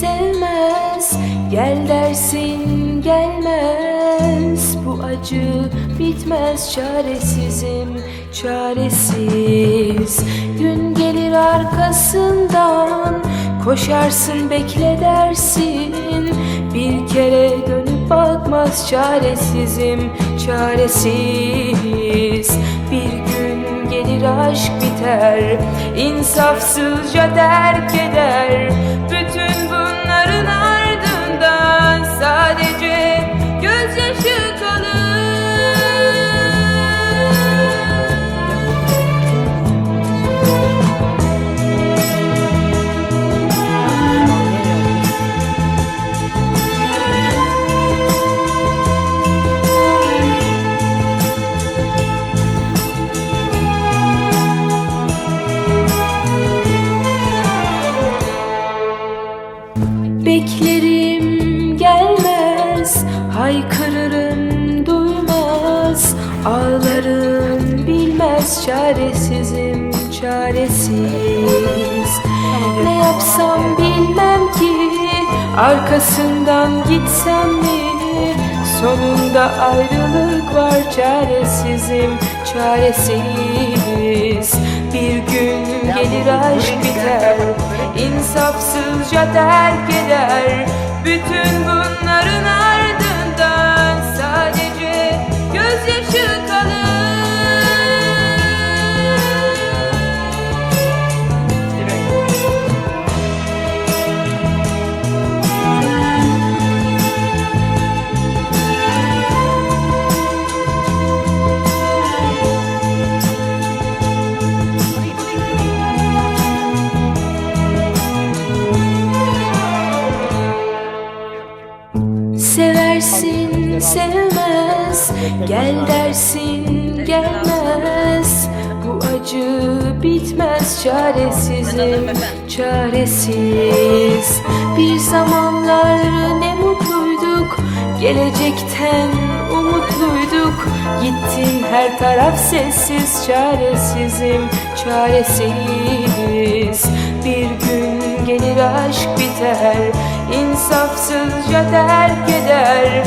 sevmez. Gel dersin gelmez. Bu acı bitmez çaresizim çaresiz. Gün gelir arkasından Koşarsın bekle dersin. Bir kere dönüp bakmaz çaresizim çaresiz gelir aşk biter insafsızca terk eder. Bütün bunların bilmez Çaresizim çaresiz. Ne yapsam bilmem ki Arkasından gitsem mi? Sonunda ayrılık var Çaresizim çaresiz. Bir gün gelir aşk biter insafsızca terk eder. Bütün bunların Seversin sevmez. Gel dersin gelmez. Bu acı bitmez. Çaresizim çaresiz. Bir zamanlar ne mutluyduk. Gelecekten umutluyduk. Gittin her taraf sessiz. Çaresizim çaresiz Bir gün gelir aşk biter insafsızca terk eder